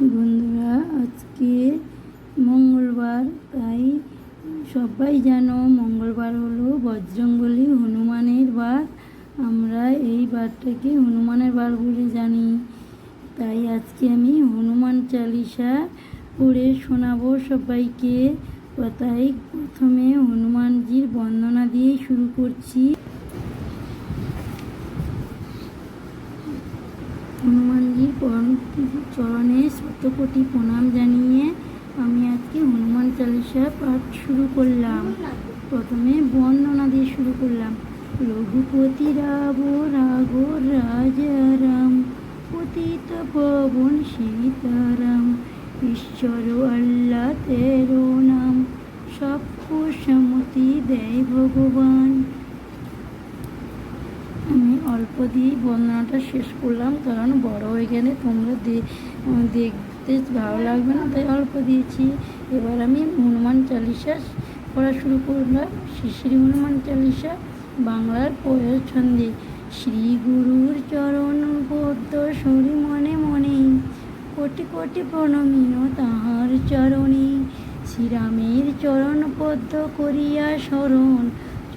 বন্ধুরা, আজকে মঙ্গলবার, তাই সবাই জানো মঙ্গলবার হলো বজরঙ্গলী হনুমানের বার। আমরা এই বারটাকে হনুমানের বার বলে জানি। তাই আজকে আমি হনুমান চালিসা পড়ে শোনাবো সবাইকে। তাই প্রথমে হনুমানজির বন্দনা দিয়ে শুরু করছি হনুমানজির পরম চরণে শতকোটি প্রণাম জানিয়ে আমি আজকে হনুমান চালিসা পাঠ শুরু করলাম। প্রথমে বন্দনা দিয়ে শুরু করলাম। রঘুপতি রাব রাঘ রাজারাম পতিত পবন সীতারাম, ঈশ্বর আল্লাহ তেরো নাম, সব সমতি দেয় ভগবান। অল্প দিয়েই বর্ণনাটা শেষ করলাম, কারণ বড় হয়ে গেলে তোমরা দেখতে ভালো লাগবে না, তাই অল্প দিয়েছি। এবার আমি হনুমান চালিসা পড়া শুরু করলাম। শ্রী শ্রী হনুমান চালিসা বাংলার পয়ের ছন্দে। শ্রী গুরুর চরণ পদ্ম সরি মনে মনে, কোটি কোটি প্রণমীয় তাহার চরণে। শ্রীরামের চরণ পদ্ম করিয়া স্মরণ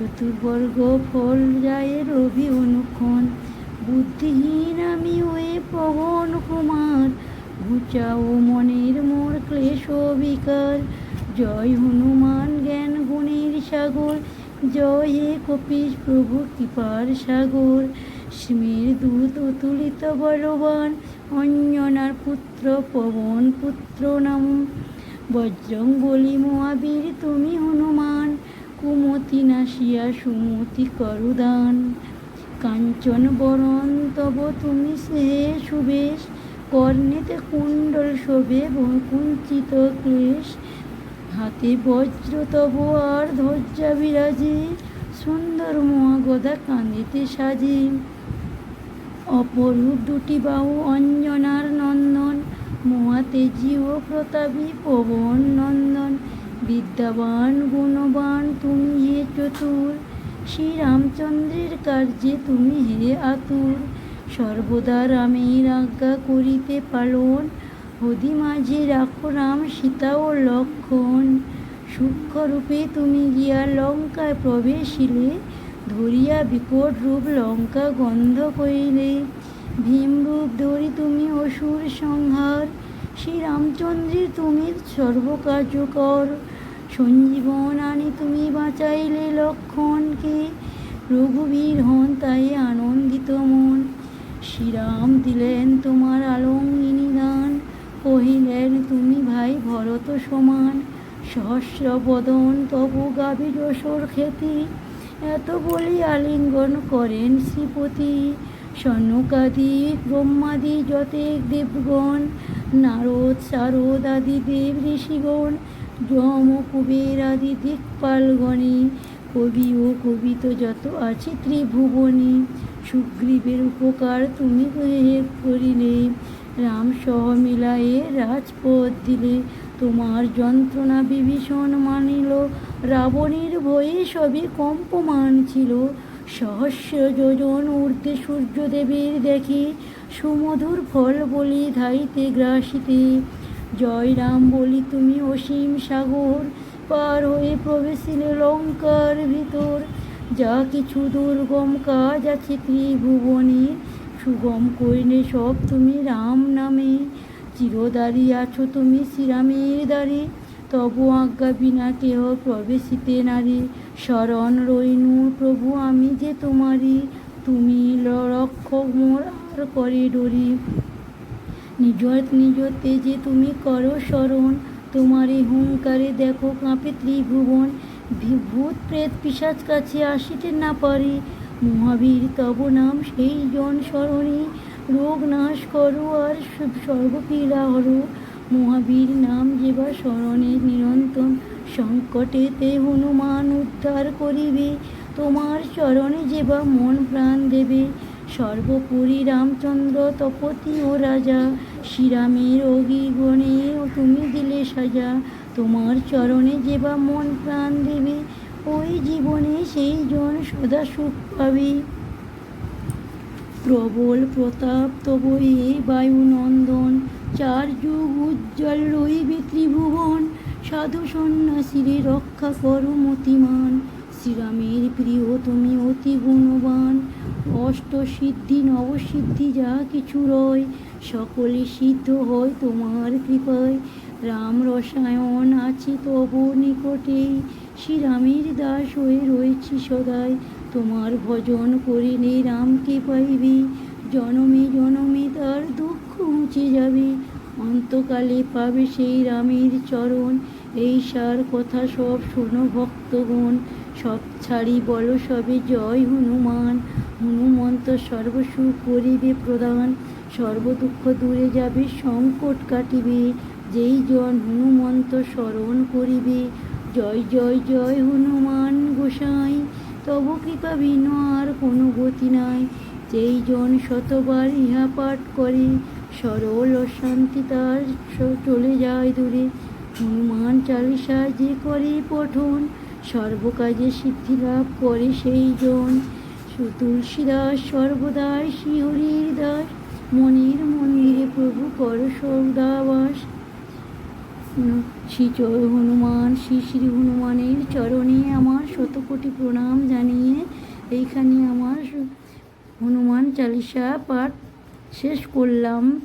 চতুর্বর্গ ফল যায় রবি অনুক্ষণ বুদ্ধিহীন আমি ওয়ে পবন কুমার, ঘুচাও মনের মোর ক্লেশ বিকার জয় হনুমান জ্ঞান গুণের সাগর, জয় হে কপিস প্রভু কৃপার সাগর। স্মের দূত অতুলিত বলবান, অঞ্জনার পুত্র পবন পুত্র নাম। বজ্রং বলি মহাবীর, তুমি হনুমান কুমতি নাসিয়া সুমতি করুদান। কাঞ্চন বরণ, তব তুমি সে সুবেশ। কর্ণেতে কুণ্ডল শোভে কুঞ্চিত ক্লেশ। হাতে বজ্র, তব আর ধ্বজা বিরাজে। সুন্দর মহাগদা কাঁদিতে সাজে। অপরূপ দুটি বাহু, অঞ্জনার নন্দন। মহাতে জিও প্রতাপী পবন নন্দন। বিদ্যাবান, গুণবান তুমি হে চতুর। শ্রীরামচন্দ্রের কার্যে তুমি হে আতুর। সর্বদা রামের আজ্ঞা করিতে পালন। হদি মাঝে রাখো রাম সীতা ও লক্ষণ। সূক্ষ্মরূপে তুমি গিয়া লঙ্কায় প্রবেশিলে, ধরিয়া বিকট রূপ লঙ্কা গন্ধ করিলে। ভীমরূপ ধরি তুমি অসুর সংহার। শ্রীরামচন্দ্রের তুমি সর্বকার্যকর। সঞ্জীবন আনি তুমি বাঁচাইলে লক্ষণকে রঘুবীর হন তাই আনন্দিত মন। শ্রীরাম দিলেন তোমার আলঙ্গিনী দান। কহিলেন, তুমি ভাই ভরত সমান। সহস্র বদন তবু গাভী যশোর খ্যাতি। এত বলি আলিঙ্গন করেন শ্রীপতি। সনকাদি ব্রহ্মাদি যতেক দেবগণ। নারদ শারদ আদি দেব ঋষিগণ। যম কুবের আদি দিকপালগণে কবি ও কবিত যত আছে ত্রিভুবনী, সুগ্রীবের উপকার তুমি করিলে রাম সহ মিলায়ে রাজপথ দিলে, তোমার যন্ত্রণা বিভীষণ মানিল, রাবণের ভয়ে সবই কম্পমান ছিল, সহস্র যোজন ঊর্ধ্বে সূর্যদেবের দেখে সুমধুর ফল বলি ধাইতে গ্রাসিতে জয় রাম বলি তুমি অসীম সাগর, পার হয়ে প্রবেশিলে লঙ্কার ভিতর। যা কিছু দুর্গম কাজ আছে ত্রিভুবনে, সুগম কইলে সব তুমি রাম নামে। চিরদারি আছো তুমি শ্রীরামের দ্বারে, তব আজ্ঞা বিনা কেহ প্রবেশিতে নারী। শরণ রইনু প্রভু আমি যে তোমারই, তুমি রক্ষক মোর আর করে ডরি। নিজ নিজ তেজে তুমি করো স্মরণ তোমার এই হুঙ্কারে দেখো কাঁপে ত্রিভুবন। ভূত প্রেত পিসাচ কাছে আসিতে না পারে, মহাবীর তব নাম সেই জন স্মরণে রোগ নাশ করো আর সর্বপীড়া হরো। মহাবীর নাম যেবা স্মরণে নিরন্তর। সংকটেতে হনুমান উদ্ধার করিবে। তোমার চরণে যেবা মন প্রাণ দেবে। সর্বোপরি রামচন্দ্র তপতি ও রাজা শ্রীরামের অগিগণে তুমি দিলে সাজা। তোমার চরণে যেবা মন প্রাণ দেবে, ওই জীবনে সেই জন সদা সুখ পাবে। প্রবল প্রতাপ তব এই বায়ুনন্দন, চার যুগ উজ্জ্বল রইবে ত্রিভুবন। সাধু সন্ন্যাসীরে রক্ষা করো মতিমান। শ্রীরামের প্রিয়, তুমি অতি গুণবান অষ্টসিদ্ধি, নবসিদ্ধি যা কিছু রয় সকলে সিদ্ধ হয় তোমার কৃপায়। রাম রসায়ন আছে তব নিকটেই, শ্রীরামের দাস হয়ে রয়েছি সদাই। তোমার ভজন করিলে রামকে পাইবি, জনমে জনমে তার দুঃখ মুছে যাবে। অন্তকালে পাবে সেই রামের চরণ এই সার কথা সব শোনো ভক্তগণ, সব ছাড়ি বলো সবে জয় হনুমান। হনুমন্ত সর্বসুখ করিবে প্রদান সর্বদুঃখ দূরে যাবে, সংকট কাটিবে। যেই জন হনুমন্ত স্মরণ করিবে, জয় জয় জয় হনুমান গোসাই, তব কৃপা বিন আর কোনো গতি নাই। যেই জন শতবার ইহা পাঠ করে, সরল অশান্তি তার চলে যায় দূরে। হনুমান চালিসা যে করে পঠন, সর্বকাজে সিদ্ধি লাভ করে সেই জন। সু- তুলসীদাস সর্বদাই শ্রীহরির দাস, মনির মন্দিরে প্রভু কর সৌদাবাস। শ্রী হনুমান, শ্রী শ্রী হনুমানের চরণে আমার শতকোটি প্রণাম জানিয়ে এইখানে আমার হনুমান চালিসা পাঠ শেষ করলাম।